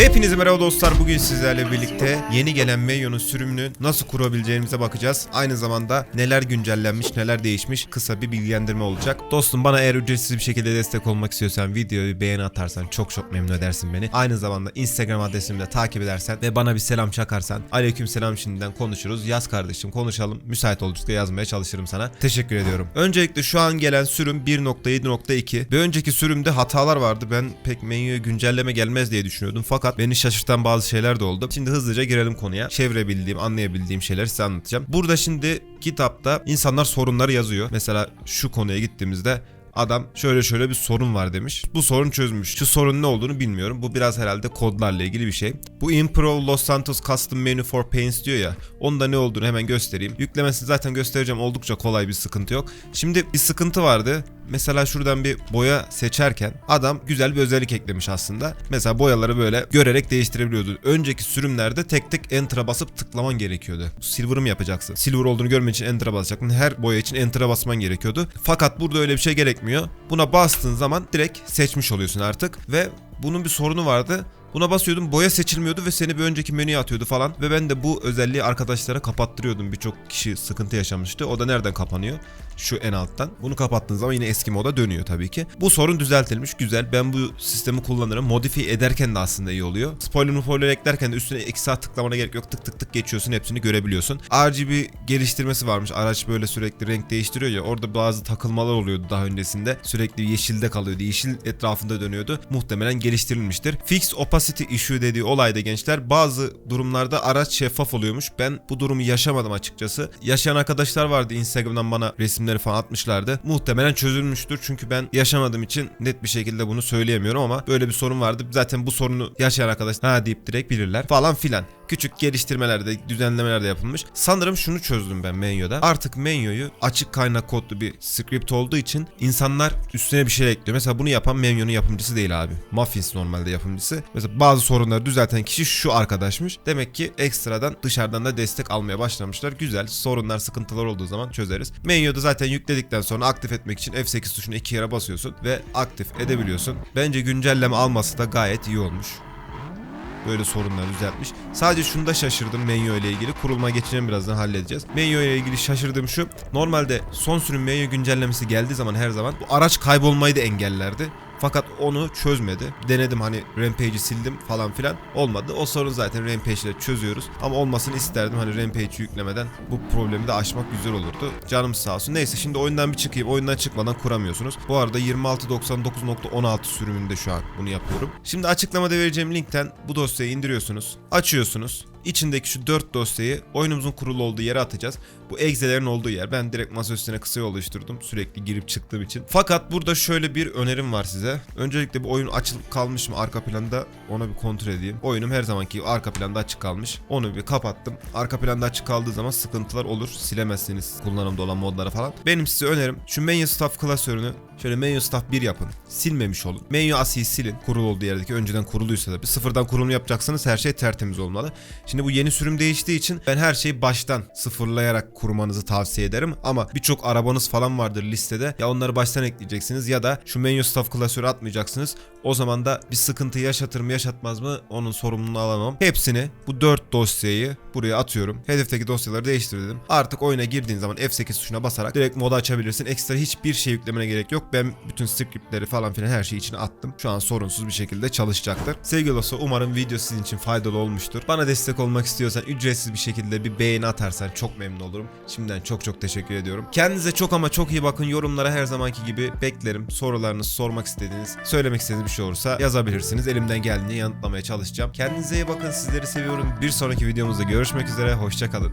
Hepinize merhaba dostlar. Bugün sizlerle birlikte yeni gelen Meyo'nun sürümünü nasıl kurabileceğimize bakacağız. Aynı zamanda neler güncellenmiş, neler değişmiş kısa bir bilgilendirme olacak. Dostum bana eğer ücretsiz bir şekilde destek olmak istiyorsan videoyu beğeni atarsan çok çok memnun edersin beni. Aynı zamanda Instagram adresimi de takip edersen ve bana bir selam çakarsan aleyküm selam şimdiden konuşuruz. Yaz kardeşim konuşalım. Müsait oldukça yazmaya çalışırım sana. Teşekkür ediyorum. Öncelikle şu an gelen sürüm 1.7.2. Bir önceki sürümde hatalar vardı. Ben pek menüye güncelleme gelmez diye düşünüyordum. Fakat beni şaşırtan bazı şeyler de oldu. Şimdi hızlıca girelim konuya. Çevirebildiğim, anlayabildiğim şeyleri size anlatacağım. Burada şimdi kitapta insanlar sorunları yazıyor. Mesela şu konuya gittiğimizde Adam şöyle şöyle bir sorun var demiş. Bu sorun çözmüş. Şu sorun ne olduğunu bilmiyorum. Bu biraz herhalde kodlarla ilgili bir şey. Bu Improv Los Santos Custom Menu for Paints diyor ya. Onda ne olduğunu hemen göstereyim. Yüklemesini zaten göstereceğim. Oldukça kolay bir sıkıntı yok. Şimdi bir sıkıntı vardı. Mesela şuradan bir boya seçerken adam güzel bir özellik eklemiş aslında. Mesela boyaları böyle görerek değiştirebiliyordu. Önceki sürümlerde tek tek enter'a basıp tıklaman gerekiyordu. Silver'ı mı yapacaksın? Silver olduğunu görmen için enter'a basacaktın. Her boya için enter'a basman gerekiyordu. Fakat burada öyle bir şey gerekmiyor. Buna bastığın zaman direkt seçmiş oluyorsun artık ve bunun bir sorunu vardı. Buna basıyordum boya seçilmiyordu ve seni bir önceki menüye atıyordu falan. Ve ben de bu özelliği arkadaşlara kapattırıyordum. Birçok kişi sıkıntı yaşamıştı. O da nereden kapanıyor? Şu en alttan. Bunu kapattığın zaman yine eski moda dönüyor tabii ki. Bu sorun düzeltilmiş. Güzel. Ben bu sistemi kullanırım. Modifiye ederken de aslında iyi oluyor. Spoiler spoiler eklerken de üstüne iki saat tıklamana gerek yok. Tık tık tık geçiyorsun. Hepsini görebiliyorsun. RGB geliştirmesi varmış. Araç böyle sürekli renk değiştiriyor ya. Orada bazı takılmalar oluyordu daha öncesinde. Sürekli yeşilde kalıyordu. Yeşil etrafında dönüyordu. Muhtemelen geliştirilmiştir. Fix opacity issue dediği olayda gençler bazı durumlarda araç şeffaf oluyormuş. Ben bu durumu yaşamadım açıkçası. Yaşayan arkadaşlar vardı Instagram'dan bana resimleri falan atmışlardı. Muhtemelen çözülmüştür çünkü ben yaşamadığım için net bir şekilde bunu söyleyemiyorum ama böyle bir sorun vardı. Zaten bu sorunu yaşayan arkadaşlar ha deyip direkt bilirler falan filan. Küçük geliştirmeler de düzenlemeler de yapılmış. Sanırım şunu çözdüm ben menüde. Artık menüyü açık kaynak kodlu bir script olduğu için insanlar üstüne bir şey ekliyor. Mesela bunu yapan menünün yapımcısı değil abi. Muffins normalde yapımcısı. Mesela bazı sorunları düzelten kişi şu arkadaşmış. Demek ki ekstradan dışarıdan da destek almaya başlamışlar. Güzel. Sorunlar, sıkıntılar olduğu zaman çözeriz. Menüde zaten yükledikten sonra aktif etmek için F8 tuşunu iki kere basıyorsun ve aktif edebiliyorsun. Bence güncelleme alması da gayet iyi olmuş böyle sorunlar düzeltmiş. Sadece şunu da şaşırdım menü ile ilgili. Kurulma geçeceğim birazdan halledeceğiz. Menü ile ilgili şaşırdığım şu. Normalde son sürüm menü güncellemesi geldiği zaman her zaman bu araç kaybolmayı da engellerdi. Fakat onu çözmedi. Denedim hani Rampage'i sildim falan filan. Olmadı. O sorun zaten Rampage ile çözüyoruz. Ama olmasını isterdim. Hani Rampage'i yüklemeden bu problemi de aşmak güzel olurdu. Canım sağ olsun. Neyse şimdi oyundan bir çıkayım. Oyundan çıkmadan kuramıyorsunuz. Bu arada 2699.16 sürümünde şu an bunu yapıyorum. Şimdi açıklamada vereceğim linkten bu dosyayı indiriyorsunuz. Açıyorsunuz. İçindeki şu 4 dosyayı oyunumuzun kurulu olduğu yere atacağız. Bu egzelerin olduğu yer. Ben direkt masa üstüne kısa oluşturdum. Sürekli girip çıktığım için. Fakat burada şöyle bir önerim var size. Öncelikle bu oyun açılıp kalmış mı arka planda ona bir kontrol edeyim. Oyunum her zamanki arka planda açık kalmış. Onu bir kapattım. Arka planda açık kaldığı zaman sıkıntılar olur. Silemezsiniz kullanımda olan modları falan. Benim size önerim şu menu staff klasörünü şöyle menu staff 1 yapın. Silmemiş olun. Menu asiyi silin. Kurulu olduğu yerdeki önceden kuruluysa da bir sıfırdan kurulum yapacaksanız her şey tertemiz olmalı. Şimdi bu yeni sürüm değiştiği için ben her şeyi baştan sıfırlayarak kurmanızı tavsiye ederim. Ama birçok arabanız falan vardır listede. Ya onları baştan ekleyeceksiniz ya da şu menu staff klasörü atmayacaksınız. O zaman da bir sıkıntı yaşatır mı yaşatmaz mı onun sorumluluğunu alamam. Hepsini bu 4 dosyayı buraya atıyorum. Hedefteki dosyaları değiştirdim. Artık oyuna girdiğin zaman F8 tuşuna basarak direkt moda açabilirsin. Ekstra hiçbir şey yüklemene gerek yok. Ben bütün scriptleri falan filan her şeyi içine attım. Şu an sorunsuz bir şekilde çalışacaktır. Sevgili dostlar umarım video sizin için faydalı olmuştur. Bana olmak istiyorsan ücretsiz bir şekilde bir beğeni atarsan çok memnun olurum. Şimdiden çok çok teşekkür ediyorum. Kendinize çok ama çok iyi bakın. Yorumlara her zamanki gibi beklerim. Sorularınızı sormak istediğiniz, söylemek istediğiniz bir şey olursa yazabilirsiniz. Elimden geldiğince yanıtlamaya çalışacağım. Kendinize iyi bakın. Sizleri seviyorum. Bir sonraki videomuzda görüşmek üzere. Hoşçakalın.